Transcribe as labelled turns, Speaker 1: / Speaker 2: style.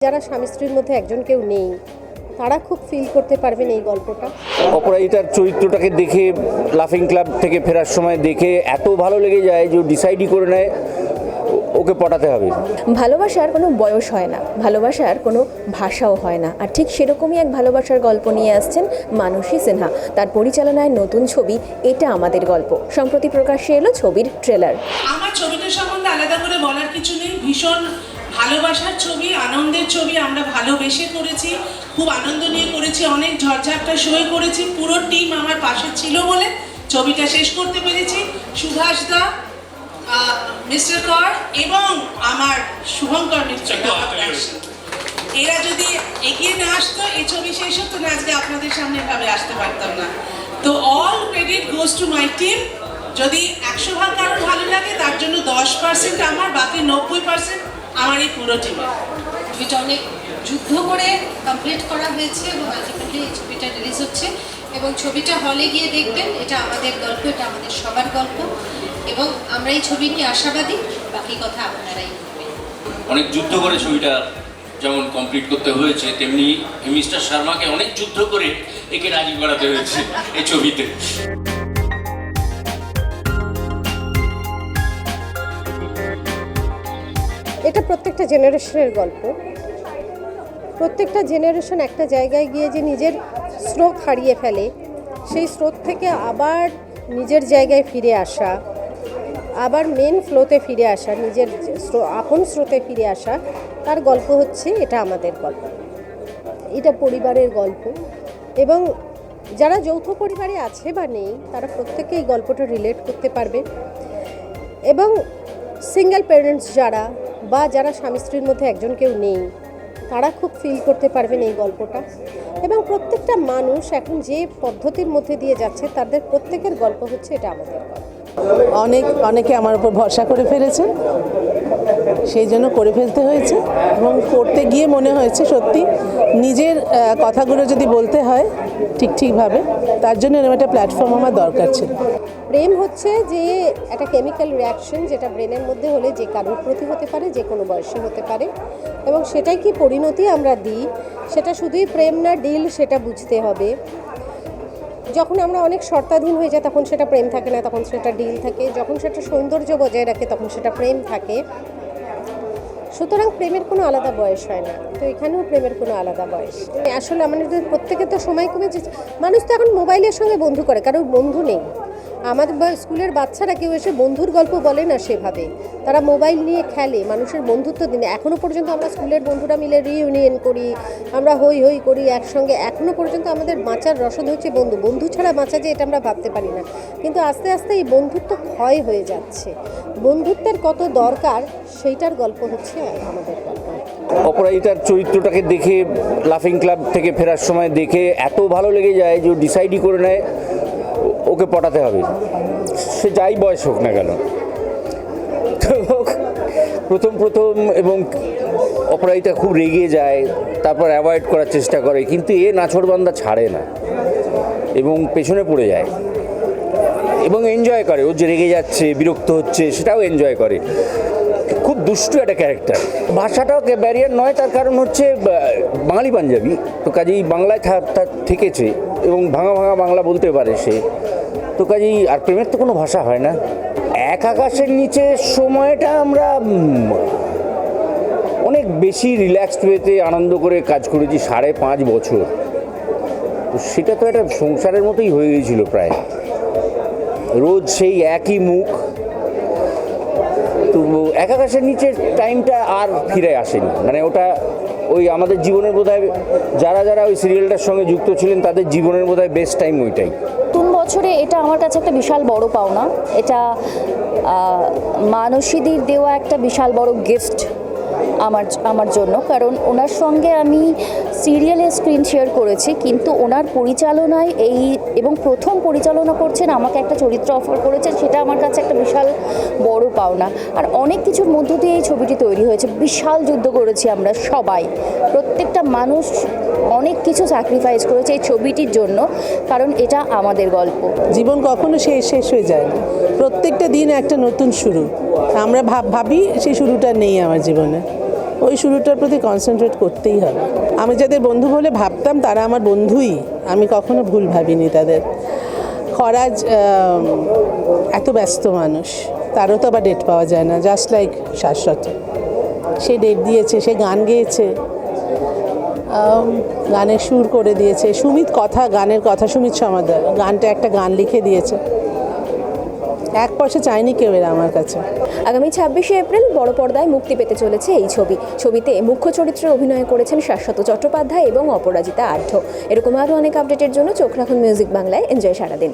Speaker 1: যারা স্বামী স্ত্রীর মধ্যে একজন কেউ নেই তারা খুব ফিল করতে পারবেন এই গল্পটা।
Speaker 2: অপরাজিতার চরিত্রটাকে দেখে লাফিং ক্লাব থেকে ফেরার সময় দেখে এত ভালো লেগে যায় যে ডিসাইডই করে নেয় ও- ওকে পটাতে হবে।
Speaker 3: ভালোবাসার কোনো বয়স হয় না ভালোবাসার কোনো ভাষাও হয় না। আর ঠিক সেরকমই এক ভালোবাসার গল্প নিয়ে আসছেন মানসী সিনহা। তার পরিচালনায় নতুন ছবি এটা আমাদের গল্প। সম্প্রতি প্রকাশ্যে এলো ছবির ট্রেলার
Speaker 4: আমার ছবিটা সম্বন্ধে আলাদা করে বলার কিছু নেই ভীষণ ভালোবাসার ছবি আনন্দের ছবি আমরা ভালোবেসে করেছি খুব আনন্দ নিয়ে করেছি অনেক ঝড়ঝাপটা সয়ে করেছি পুরো টিম আমার পাশে ছিল বলে ছবিটা শেষ করতে পেরেছি। সুভাষ দা মিস্টার কর এবং আমার শুভঙ্কর মিত্র এরা যদি এগিয়ে না আসতো এই ছবি শেষ হতো না আজকে আপনাদের সামনে এভাবে আসতে পারতাম না। তো all credit goes to my team যদি একশো ভাগ কারোর ভালো লাগে তার জন্য দশ পার্সেন্ট আমার বাকি নব্বই পার্সেন্ট আমার এই পুরো টিমের
Speaker 5: ছবিটা অনেক যুদ্ধ করে কমপ্লিট করা হয়েছে এবং আলটিমেটলি এই ছবিটা রিলিজ হচ্ছে। এবং ছবিটা হলে গিয়ে দেখবেন, এটা আমাদের গল্প, এটা আমাদের সবার গল্প। এবং আমরা এই ছবি নিয়ে আশাবাদী, বাকি কথা আপনারাই
Speaker 6: অনেক যুদ্ধ করে ছবিটা যেমন কমপ্লিট করতে হয়েছে, তেমনি মিস্টার শর্মাকে অনেক যুদ্ধ করে একে রাজি করাতে হয়েছে এই ছবিতে।
Speaker 1: এটা প্রত্যেকটা জেনারেশনের গল্প। প্রত্যেকটা জেনারেশন একটা জায়গায় গিয়ে যে নিজের স্রোত হারিয়ে ফেলে, সেই স্রোত থেকে আবার নিজের জায়গায় ফিরে আসা, আবার মেন ফ্লোতে ফিরে আসা, নিজের আপন স্রোতে ফিরে আসা, তার গল্প হচ্ছে এটা আমাদের গল্প। এটা পরিবারের গল্প। এবং যারা যৌথ পরিবারে আছে বা নেই, তারা প্রত্যেকে এই গল্পটা রিলেট করতে পারবে। এবং সিঙ্গেল প্যারেন্টস যারা বা যারা স্বামী স্ত্রীর মধ্যে একজন কেউ নেই, তারা খুব ফিল করতে পারবেন এই গল্পটা। এবং প্রত্যেকটা মানুষ এখন যে পদ্ধতির মধ্যে দিয়ে যাচ্ছে, তাদের প্রত্যেকের গল্প হচ্ছে এটা আমাদের গল্প।
Speaker 7: অনেক, অনেকে আমার উপর ভরসা করে ফেলেছেন সেই জন্য করে ফেলতে হয়েছে এবং করতে গিয়ে মনে হয়েছে সত্যি নিজের কথাগুলো যদি বলতে হয় ঠিক ঠিকভাবে, তার জন্য এরকম একটা প্ল্যাটফর্ম আমার দরকার ছিল।
Speaker 1: প্রেম হচ্ছে যে একটা কেমিক্যাল রিয়াকশন যেটা ব্রেনের মধ্যে হলে যে কারোর প্রতি হতে পারে, যে কোনো বয়সে হতে পারে এবং সেটাই কি পরিণতি আমরা দিই, সেটা শুধুই প্রেম না, ডিল, সেটা বুঝতে হবে। যখন আমরা অনেক শর্তাধীন হয়ে যাই, তখন সেটা প্রেম থাকে না, তখন সেটা ডিল থাকে। যখন সেটা সৌন্দর্য বজায় রাখে, তখন সেটা প্রেম থাকে। সুতরাং প্রেমের কোনো আলাদা বয়স হয় না। তো এখানেও প্রেমের কোনো আলাদা বয়স। আসলে আমাদের প্রত্যেকে তো সময় কমে মানুষ তো এখন মোবাইলের সঙ্গে বন্ধু করে, কারোর বন্ধু নেই। আমাদের স্কুলের বাচ্চারা কেউ এসে বন্ধুর গল্প বলে না সেভাবে। তারা মোবাইল নিয়ে খেলে, মানুষের বন্ধুত্ব দিনে। এখনও পর্যন্ত আমরা স্কুলের বন্ধুরা মিলে রিইউনিয়ন করি, আমরা হই হই করি একসঙ্গে। এখনও পর্যন্ত আমাদের বাঁচার রসদ হচ্ছে বন্ধু। বন্ধু ছাড়া বাঁচা যে, এটা আমরা ভাবতে পারি না। কিন্তু আস্তে আস্তে এই বন্ধুত্ব ক্ষয় হয়ে যাচ্ছে। বন্ধুত্বের কত দরকার, সেইটার গল্প হচ্ছে আমাদের
Speaker 2: অপরাজিতার চরিত্রটাকে দেখে লাফিং ক্লাব থেকে ফেরার সময় দেখে এত ভালো লেগে যায় যে ডিসাইডই করে নেয়। ওকে পটাতে হবে। সে যাই বয়স হোক না কেন। তো প্রথম প্রথম এবং অপরাজিতা খুব রেগে যায়, তারপর অ্যাভয়েড করার চেষ্টা করে, কিন্তু এ নাছড়বান্দা ছাড়ে না এবং পেছনে পড়ে যায় এবং এনজয় করে। ও যে রেগে যাচ্ছে, বিরক্ত হচ্ছে, সেটাও এনজয় করে। খুব দুষ্টু একটা ক্যারেক্টার ভাষাটাও ব্যারিয়ার নয়, তার কারণ হচ্ছে বাঙালি পাঞ্জাবি। তো কাজেই বাংলায় থেকেছে এবং ভাঙা ভাঙা বাংলা বলতে পারে সে। তো কাজেই, আর প্রেমের তো কোনো ভাষা হয় না। এক আকাশের নিচে সময়টা আমরা অনেক বেশি রিল্যাক্সড ওয়েতে আনন্দ করে কাজ করেছি সাড়ে পাঁচ বছর। তো সেটা তো একটা সংসারের মতোই হয়ে গিয়েছিল প্রায়। রোজ সেই একই মুখ। তো এক আকাশের নিচের টাইমটা আর ফিরে আসেনি। মানে ওটা ওই আমাদের জীবনের বোধহয়, যারা যারা ওই সিরিয়ালটার সঙ্গে যুক্ত ছিলেন, তাদের জীবনের বোধহয় বেস্ট টাইম ওইটাই।
Speaker 3: বছরে এটা আমার কাছে একটা বিশাল বড় পাওনা। এটা মানসীদির দেওয়া একটা বিশাল বড় গিফট আমার আমার জন্য। কারণ ওনার সঙ্গে আমি সিরিয়ালে স্ক্রিন শেয়ার করেছি, কিন্তু ওনার পরিচালনায় এই, এবং প্রথম পরিচালনা করছেন, আমাকে একটা চরিত্র অফার করেছেন, সেটা আমার কাছে একটা বিশাল বড় পাওনা। আর অনেক কিছুর মধ্য দিয়ে এই ছবিটি তৈরি হয়েছে। বিশাল যুদ্ধ করেছি আমরা সবাই। প্রত্যেকটা মানুষ অনেক কিছু স্যাক্রিফাইস করেছে এই ছবিটির জন্য, কারণ এটা আমাদের গল্প।
Speaker 7: জীবন কখনো শেষ শেষ হয়ে যায় প্রত্যেকটা দিন একটা নতুন শুরু। আমরা ভাব, ভাবি সেই শুরুটা নেই আমার জীবনে। ওই শুরুটার প্রতি কনসেন্ট্রেট করতেই হবে। আমি যাদের বন্ধু বলে ভাবতাম, তারা আমার বন্ধুই। আমি কখনো ভুল ভাবিনি তাদের। খরাজ এত ব্যস্ত মানুষ। তারও তো আবার ডেট পাওয়া যায় না। Just like Shashwata. সে ডেট দিয়েছে, সে গান গেয়েছে। গানের সুর করে দিয়েছে। সুমিত কথা, গানের কথা। সুমিত সমাদার, গানটা একটা গান লিখে দিয়েছে। এক পয়সা চাইনি কেউ এরা আমার কাছে।
Speaker 8: আগামী ছাব্বিশে এপ্রিল বড় পর্দায় মুক্তি পেতে চলেছে এই ছবি। ছবিতে মুখ্য চরিত্রে অভিনয় করেছেন শাশ্বত চট্টোপাধ্যায় এবং অপরাজিতা আঢ্য। এরকম আরও অনেক আপডেটের জন্য চোখ রাখুন মিউজিক বাংলায়। এনজয় সারাদিন।